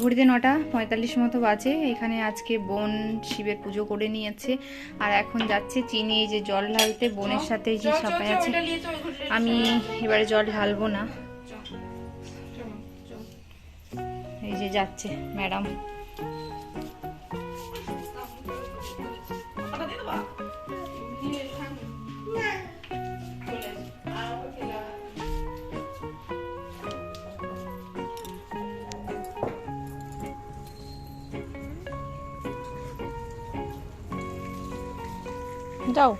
ঘড়িতে নটা পঁয়তাল্লিশ মতো বাজে। এখানে আজকে বোন শিবের পুজো করে নিয়েছে। আর এখন যাচ্ছে চিনি এই যে জল ঢালতে। বোনের সাথে যে সবাই আছে। আমি এবারে জল ঢালবো না। এই যে যাচ্ছে ম্যাডাম। যাও।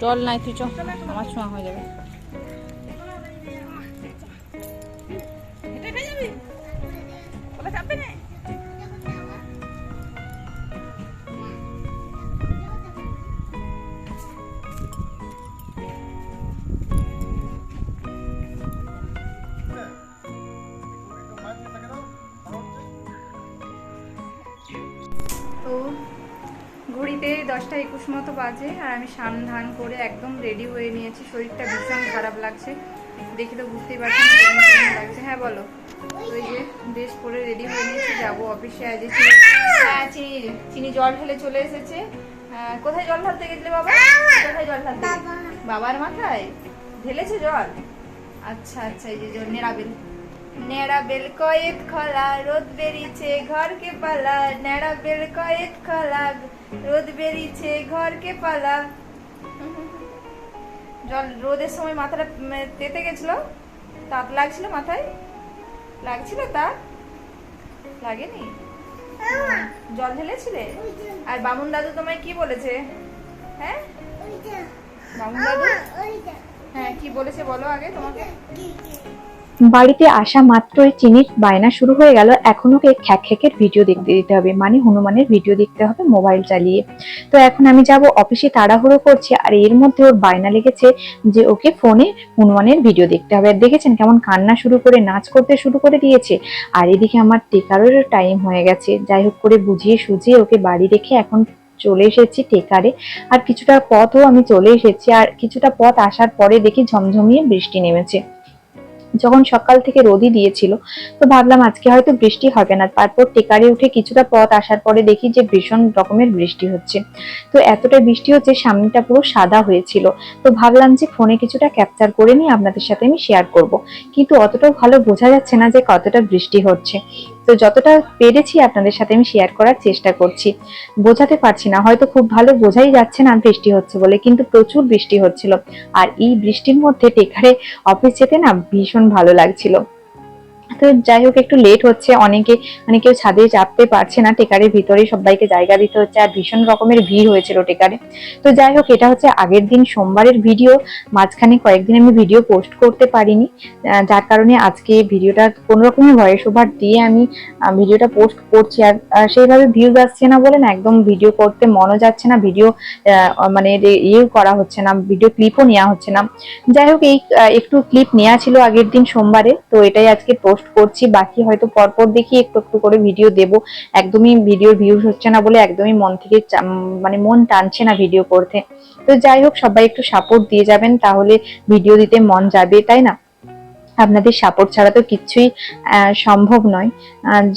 জল নাই তুই চ। আমার ছোঁয়া হয়ে যাবে। তো ঘড়িতে দশটা একুশ মতো বাজে আর আমি সান ধান করে একদম রেডি হয়ে নিয়েছি। শরীরটা ভীষণ খারাপ লাগছে। দেখে তো বুঝতেই পারছেন লাগছে। হ্যাঁ বলো। ওই যে ড্রেস পরে রেডি হয়ে নিয়েছি যাব অফিসে আজ চিনি হ্যাঁ চিনি চিনি জল ঢেলে চলে এসেছে। কোথায় জল ঢালতে গেছিলে বাবা? কোথায় জল ঢালতে বাবার মাথায়। ঢেলেছে জল? আচ্ছা আচ্ছা এই যে জল নেড়াবেল নেড়া বেল কয়েত খলা, রোদ বেরিয়েছে ঘরকে পালা। নেড়া বেল কয়েত খলা, রোদ বেরিয়েছে ঘরকে পালা। জল, রোদের সময় মাথাটা তেতে গেছিল? তাপ লাগছিল মাথায়? লাগছিল তাপ লাগেনি? জল ঢেলেছিলে? আর বামুন দাদু তোমায় কি বলেছে? হ্যাঁ? বামুন দাদু? হ্যাঁ কি বলেছে বলো আগে তোমাকে। বাড়িতে আসা মাত্রই চিনির বায়না শুরু হয়ে গেল। এখন ওকে খ্যাক খ্যাকের ভিডিও দেখতে দিতে হবে। মানে হনুমানের ভিডিও দেখতে হবে মোবাইল চালিয়ে। তো এখন আমি যাব অফিসে, তাড়াহুড়ো করছি, আর এর মধ্যে ওর বায়না লেগেছে যে ওকে ফোনে হনুমানের ভিডিও দেখতে হবে। আর দেখেছেন কেমন কান্না শুরু করে, নাচ করতে শুরু করে দিয়েছে। আর এদিকে আমার টেকারেরও টাইম হয়ে গেছে। যাই হোক করে বুঝিয়ে সুঝিয়ে ওকে বাড়ি রেখে এখন চলে এসেছি টেকারে। আর কিছুটা পথও আমি চলে এসেছি। আর কিছুটা পথ আসার পরে দেখি ঝমঝমিয়ে বৃষ্টি নেমেছে। যখন সকাল থেকে রোদি দিয়েছিল, তো ভাবলাম আজকে হয়তো বৃষ্টি হবে না। তারপর টেকারে উঠে কিছুটা পথ আসার পরে দেখি যে ভীষণ রকমের বৃষ্টি হচ্ছে। তো এতটা বৃষ্টি হচ্ছে সামনেটা পুরো সাদা হয়েছিল। তো ভাবলাম যে ফোনে কিছুটা ক্যাপচার করে নিয়ে আপনাদের সাথে আমি শেয়ার করব। কিন্তু অতটাও ভালো বোঝা যাচ্ছে না যে কতটা বৃষ্টি হচ্ছে। তো যতটা পেরেছি আপনাদের সাথে আমি শেয়ার করার চেষ্টা করছি। বোঝাতে পারছি না, হয়তো খুব ভালো বোঝাই যাচ্ছে না বৃষ্টি হচ্ছে বলে, কিন্তু প্রচুর বৃষ্টি হচ্ছিল। আর এই বৃষ্টির মধ্যে টেকারে অফিস যেতে না ভীষণ ভালো লাগছিল। তো যাই হোক, একটু লেট হচ্ছে। অনেকে মানে কেউ ছাদে চাপতে পারছে না, টেকারের ভিতরে সবাইকে জায়গা দিতে হচ্ছে, আর ভীষণ রকমের ভিড় হয়েছিল টেকারে। তো যাই হোক, এটা হচ্ছে আগের দিন সোমবারের ভিডিও মাঝখানে কয়েকদিন আমি ভিডিও পোস্ট করতে পারিনি। যার কারণে আজকে ভিডিওটা কোনো রকমের ভয়েস ওভার দিয়ে আমি ভিডিওটা পোস্ট করছি। আর সেইভাবে ভিউজ আসছে না বলে না, একদম ভিডিও করতে মনও যাচ্ছে না ভিডিও মানে রে- ইয়ে করা হচ্ছে না ভিডিও ক্লিপও নেওয়া হচ্ছে না। যাই হোক, এই একটু ক্লিপ নেওয়া ছিল আগের দিন সোমবারে, তো এটাই আজকে পোস্ট করছি বাকি হয়তো পরপর দেখি একটু একটু করে ভিডিও দেব। একদমই ভিডিওর ভিউজ হচ্ছে না বলে একদমই মন থেকে মানে মন টানছে না ভিডিও করতে। তো যাই হোক সবাই একটু সাপোর্ট দিয়ে যাবেন তাহলে ভিডিও দিতে মন যাবে তাই না? আপনাদের সাপোর্ট ছাড়া তো কিচ্ছুই আহ, সম্ভব নয়।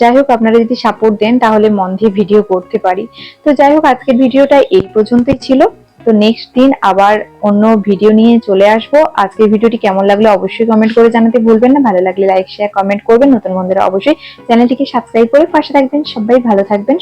যাই হোক আপনারা যদি সাপোর্ট দেন তাহলে মন দিয়ে ভিডিও করতে পারি। তো যাই হোক আজকের ভিডিওটা এই পর্যন্তই ছিল। তো নেক্সট দিন আবার অন্য ভিডিও নিয়ে চলে আসব। আজকের ভিডিওটি কেমন লাগল অবশ্যই কমেন্ট করে জানাতে ভুলবেন না। ভালো লাগলে লাইক শেয়ার কমেন্ট করবেন। নতুন বন্ধুরা অবশ্যই চ্যানেলটিকে সাবস্ক্রাইব করে পাশে থাকবেন। সবাই ভালো থাকবেন